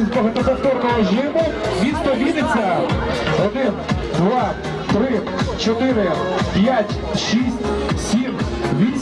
багатоповторного жиму. Місто Вінниця. Один, два, три, чотири, п'ять, шість, сім, вісім,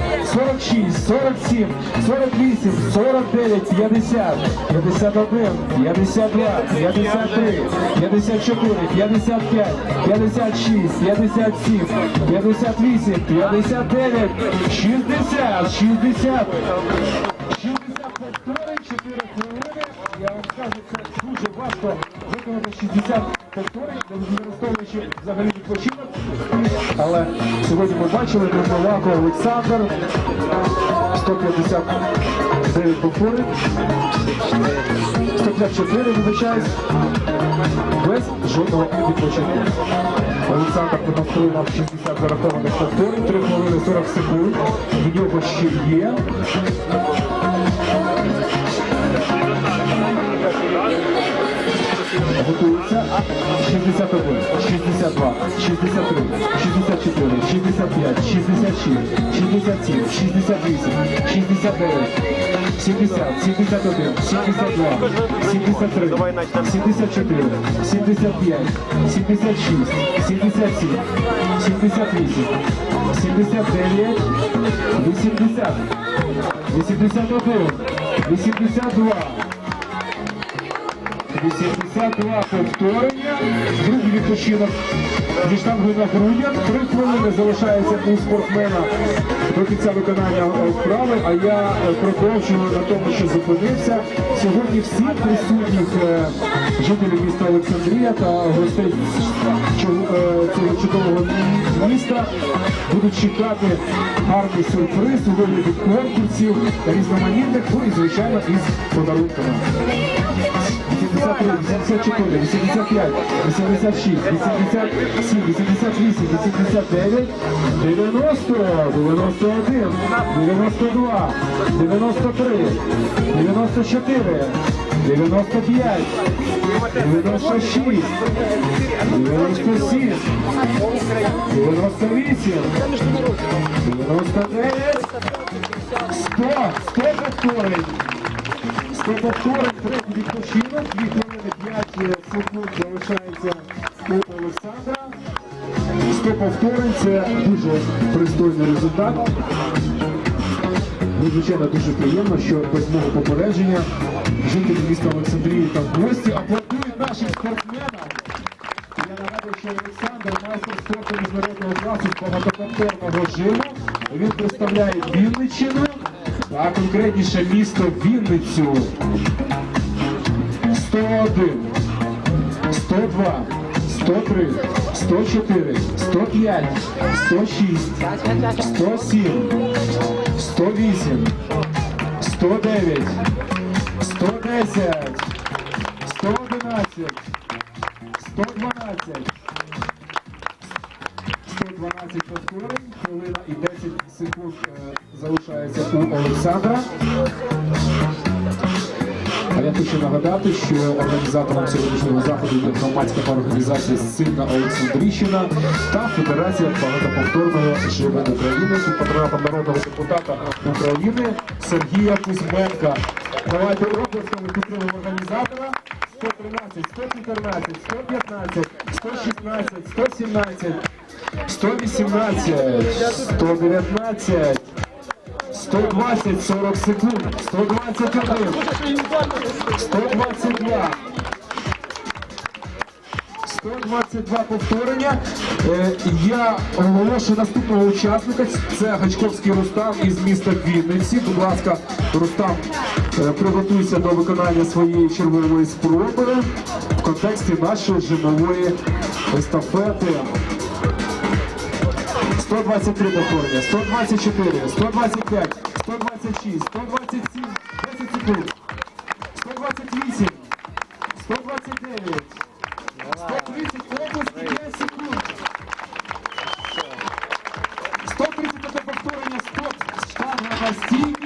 чотири, тридцять п'ять, тридцять шість, тридцять сім, тридцять вісім, тридцять дев'ять, сорок, сорок один, сорок два, сорок три, сорок чотири, сорок п'ять, сорок шість, сорок сім, сорок вісім, сорок дев'ять, п'ятдесят, п'ятдесят один, п'ятдесят два, п'ятдесят три, п'ятдесят чотири, п'ятдесят п'ять, п'ятдесят шість, п'ятдесят сім, п'ятдесят вісім, п'ятдесят дев'ять, шістдесят, шістдесят. 60 повторень, 4 хвилини. Я вам скажу, це дуже важко виконати 60 повторень, не використовуючи взагалі відпочинок. Але сьогодні ми бачили Дмитровако Олександр. 159 повторень. 154, вибачаюсь. Без жодного відпочинку. Олександр демонструє 60 зарахованих повторень, 3 хвилини 40 секунд. В нього ще є. Готується 61, 62, 63, 64, 65, 66, 67, 68, 69, 70, 71, 72, 73, 74, 75, 76, 77, 78, 79, 80, 81, 82, 82 повторення. Другий відпочинок зі штангою на грудях. Три хвилини залишається у спортсмена до кінця виконання е, вправи, а я е, продовжую на тому, що зупинився. Сьогодні всі присутніх е, жителів міста Олександрія та гостей цього чудового міста будуть чекати гарний сюрприз у вигляді конкурсів різноманітних, ну і звичайно із подарунками. 83, 84, 85, 86, 87, 88, 89, 90, 91, 92, 93, 94, 95, 96, 97, 98, 99, 100, 100 повторень. 100 повторень, третій відпочинок, 2 хвилини 5 секунд залишається у Олександра. 100 повторень це дуже пристойний результат. Звичайно, дуже приємно, що без мого попередження жителі міста Олександрії та гості аплодують нашим спортсменам. Я нагадую, що Олександр майстер спорту міжнародного класу з багатоповторного жиму. Він представляє Вінниччину, а конкретніше місто Вінницю. 101, 102, 103, 104, 105, 106, 107, 108, 109, 110, 111, 112, 112 повторень, хвилина і 10 секунд е, залишається у Олександра. А я хочу нагадати, що організатором сьогоднішнього заходу є громадська організація Сильна Олександрійщина та Федерація багатоповторного жиму України патрона народного депутата України Сергія Кузьменка. Давайте оплесками підтримуємо організатора. 113, 114, 115, 116, 117, 118, 119, 120, 40 секунд, 121, 122, 122 повторення. Я оголошую наступного учасника. Це Гачковський Рустам із міста Вінниці. Будь ласка, Рустам, е, приготуйся до виконання своєї чергової спроби в контексті нашої жимової естафети. 123 повторення, 124, 125, 126, 127, 10 секунд, 128, 129, 130, область і 5 секунд. 131 повторення, стоп, штанга на стій.